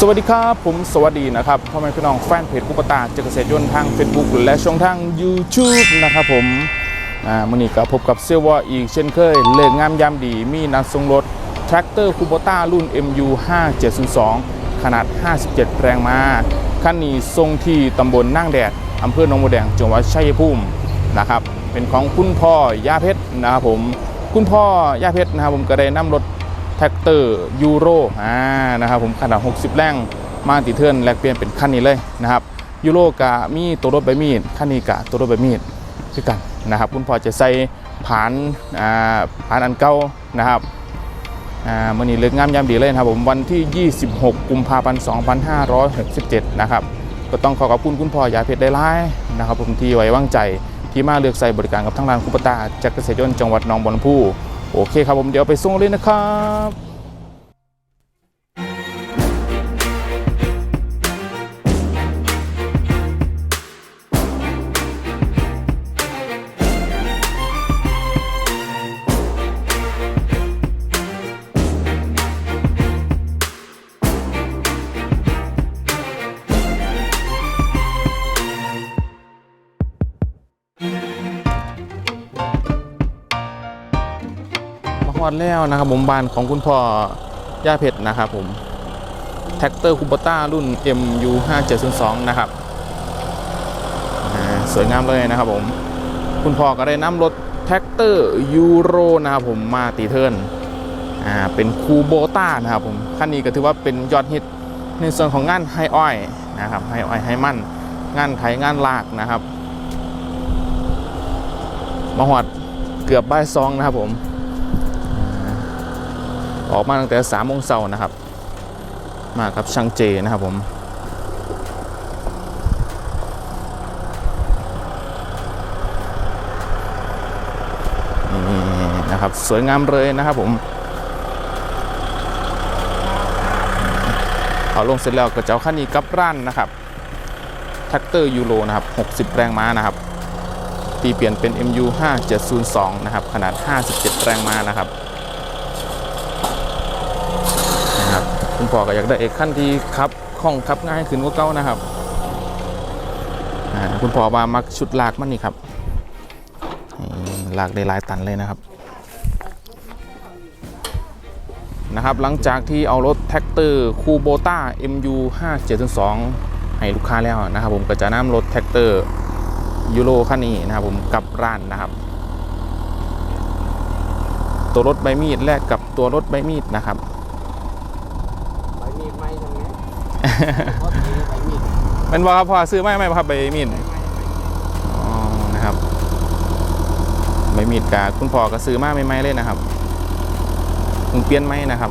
สวัสดีครับ ผมสวัสดีนะครับพ่อแม่พี่น้องแฟนเพจกุปตาเจเกษตรยนต์ทาง Facebook และช่องทาง YouTube นะครับผมอ่ามื่อนี้ก็พบกับเซียววอีกเช่นเคย เลิกงามยามดี มีนัดทรงรถ แทรกเตอร์คูโบต้ารุ่น MU 5702 ขนาด 57 แรงมาคันนี้ทรงที่ตำบลนั่งแดดอำเภอหนองบัวแดงจังหวัดชัยภูมินะครับเป็นของคุณพ่อย่าเพชรนะครับผมคุณพ่อย่าเพชรนะครับผมก็ได้นำรถ แท็กเตอร์ยูโรอ่านะครับผมขนาด 60 แรงมาติเทิร์นแลกเปลี่ยนเป็นคันนี้เลยนะครับยูโรกะมีตัวรถใบมีดคันนี้กะตัวรถใบมีดคือกันนะครับคุณพ่อจะใส่ผานอ่าผานอันเก่านะครับอ่ามื่อนี้เลือกงามยามดีเลยนะครับผมวันที่ 26 กุมภาพันธ์ 2567 นะครับก็ต้องขอขอบคุณคุณพ่อยาเพชรได้ร้ายนะครับผมที่ไว้วางใจที่มาเลือกใส่บริการกับทั้งร้านคุปตาจากเกษตรยนต์จังหวัดหนองบัวลำพู โอเคครับผมเดี๋ยวไปส่งเลยนะครับ มาฮอดแล้วนะครับผมบ้านของคุณพ่อย่าเพชรนะครับผมแท็กเตอร์คูปต้ารุ่น MU 5702นะครับสวยงามเลยนะครับผมคุณพ่อก็ได้นำรถแท็กเตอร์ยูโรนะครับผมมาตีเทิร์นอ่าเป็นคูโบต้านะครับผมคันนี้ก็ถือว่าเป็นยอดฮิตในส่วนของงานไฮอ้อยนะครับไฮอ้อยไฮมันงานไถงานลากนะครับมาหอดเกือบบ่ายซองนะครับผม ออกมาตั้งแต่สามโมงเช้านะครับ มากับช่างเจนะครับผมนี่นะครับสวยงามเลยนะครับผมเอาลงเสร็จแล้วก็จะเอาคันนี้กับร้านนะครับแท็กเตอร์ยูโรนะครับ 60 แรงม้านะครับ ตีเปลี่ยนเป็น MU 5702 นะครับ ขนาด 57 แรงม้านะครับ นะ คุณพ่อก็อยากได้เอกขั้นที่ครับคล่องครับง่ายขึ้นกว่าเก่านะครับคุณพ่อมามักชุดลากมันนี่ครับลากได้หลายตันเลยนะครับนะครับ หลังจากที่เอารถแท็กเตอร์คูโบต้า MU 572ให้ลูกค้าแล้วนะครับ ผมก็จะนำรถแท็กเตอร์ยูโรคันนี้นะครับผมกลับร้านนะครับ ตัวรถใบมีดแลกกับตัวรถใบมีดนะครับ ไมทำไงเพราะทีใบมีดเป็นว่าครับพอซื้อไม่ไม่ครับใบมีดอ๋อนะครับใบมีดกาคุณพ่อก็ซื้อมาไม่ไม่เลยนะครับเพิ่งเปลี่ยนไหมนะครับ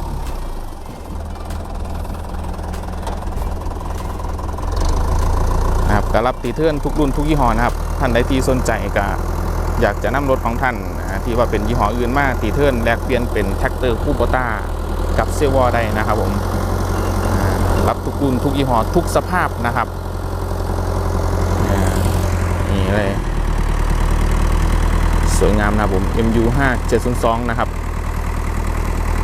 นะครับก็รับตีเทื่อนทุกรุ่นทุกยี่ห้อนะครับท่านใดที่สนใจก็อยากจะนำรถของท่านนะที่ว่าเป็นยี่ห้ออื่นมาตีเทื่อนแลกเปลี่ยนเป็นแท็กเตอร์คูโบต้ากับเซวอได้นะครับผม รับทุกรุ่นทุกยี่ห้อทุกสภาพนะครับนี่เลยสวยงามนะผม MU 5 702นะครับ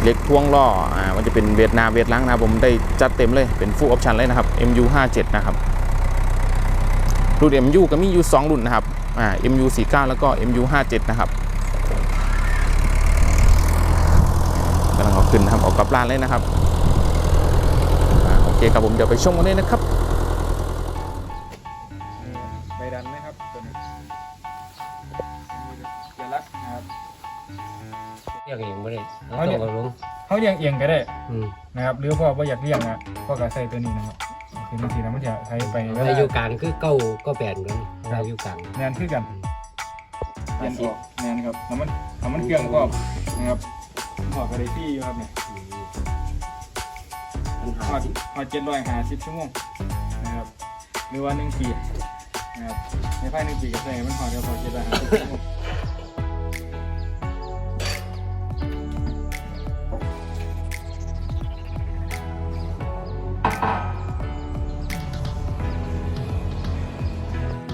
เล็กท่วงล้ออ่ามันจะเป็นเวทหนาเวทหล้างนะผมได้จัดเต็มเลยเป็น full option เลยนะครับ MU 57นะครับรุ่น MU ก็มีอยู่2รุ่นนะครับอ่า MU 49แล้วก็ MU 57นะครับกำลังเอาขึ้นนะครับออกกลับร้านเลยนะครับ เคครับผมเดี๋ยวไปชมกันเลยนะครับใบดันไหมครับตัวนี้เกียร์ลักนะครับเรียกเองไม่ได้เอาเนี่ยต้องเอาลงเขาเลี้ยงเอียงก็ได้อืมนะครับหรือพ่อว่าอยากเลี้ยงนะพ่อก็ใส่ตัวนี้นะครับคือบางทีแล้วมันจะใช้ไปเวลาอายุกลางคือเก้าเก็แปดกันอายุกลางแนนขึ้นกันเปลี่ยนออกแนนครับน้ำมันน้ำมันเครื่องก็นะครับพ่อก็ได้ที่อยู่ครับเนี่ยปัญ หอดพอเจ็ดร้อยห้าสิบชั่วโมงนะครับหรือว่าหนึ่งปีนะครับในภายหนึ่งปีก็ใส่มันพอเดียวพอเจ็ดร้อยห้าสิบชั่วโมง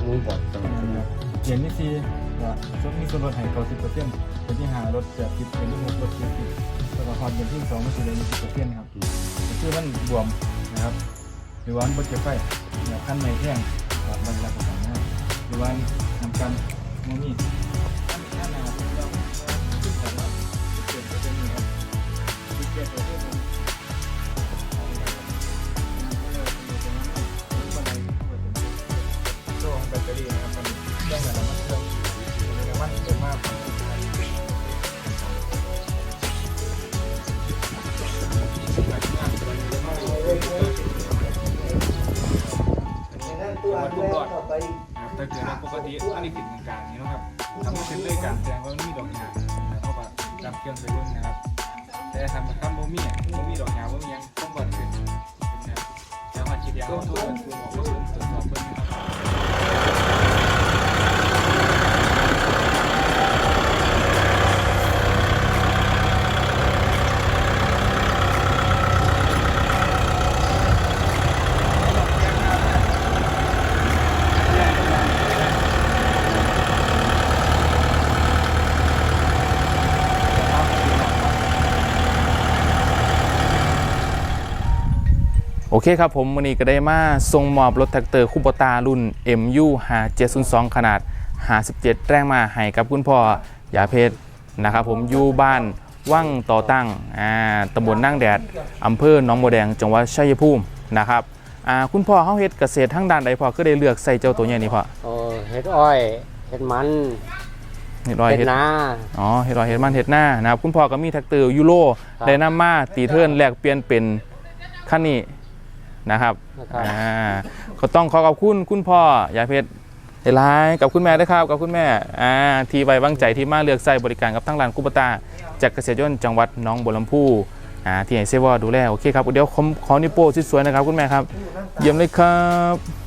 มือบอดตลอดเปลี่ยนที่สี่ว่าชุดมีส่วนลดให้เขาสิบเปอร์เซ็นต์เป็นที่หารถแปดสิบเป็นที่หกรถเจ็ดสิบแล้วก็พอดเป็นที่สองไม่ใช่เลยยี่สิบเปอร์เซ็นต์ครับ คือมันบวมนะครับ หรือว่าบนเก็บไฟขั้นในแท่งแบบบรรลักษณ์นะครับหรือว่านำกันโมมี่ ติอันนี้ติดเหมือนกันนี่นะครับทำให้เป็นเลยการแสดงว่ามันมีดอกยางนะเพราะว่าจับเครื่องไปเบิ่งนะครับ แต่ทำกับโมมี่อะโมมี่ดอกยางโมมี่ยังต้องก่อนขึ้นนะครับแล้วมาคิดยาวตัวตัวออกมาเบิ่งตรวจสอบเพิ่มนะครับ อเคครับผมวันนี้ก็ได้มาส่งมอบรถแท็กเตอร์คูปตารุ่น MU 5702 ขนาด 57 แรงมาให้กับคุณพ่อยาเพชรนะครับผมอยู่บ้านว่างต่อตั้งอ่าตำบลนั่งแดดอำเภอหนองบัวแดงจังหวัดชัยภูมินะครับอ่าคุณพ่อเขาเฮ็ดเกษตรทั้งด้านใดพ่อก็ได้เลือกใส่เจ้าตัวใหญ่นี้พ่อโอ้เห็ดอ้อยเห็ดมันเฮ็ดรอยเห็เฮ็ดดนาอ๋อเฮ็ดรอยเฮ็ดมันเฮ็ดหน้านะครับคุณพ่อก็มีแท็กเตอร์ยูโรครับได้นำมาตีเทิร์นแลกเปลี่ยนเป็นคันนี้ นะครับนะครับ อ่าก็ต้องขอขอบคุณคุณพ่อยาเพชรหลายๆกับคุณแม่ด้วยครับกับคุณแม่อ่าที่ไว้วางใจที่มาเลือกใส่บริการกับทั้งร้านกุปตาจากเกษตรยนต์จังหวัดหน้องบัวลำพูอ่าที่ให้เซวอดูแลโอเคครับเดี๋ยวผมขอนิวโป้สวยๆนะครับคุณแม่ครับเยี่ยมเลยครับ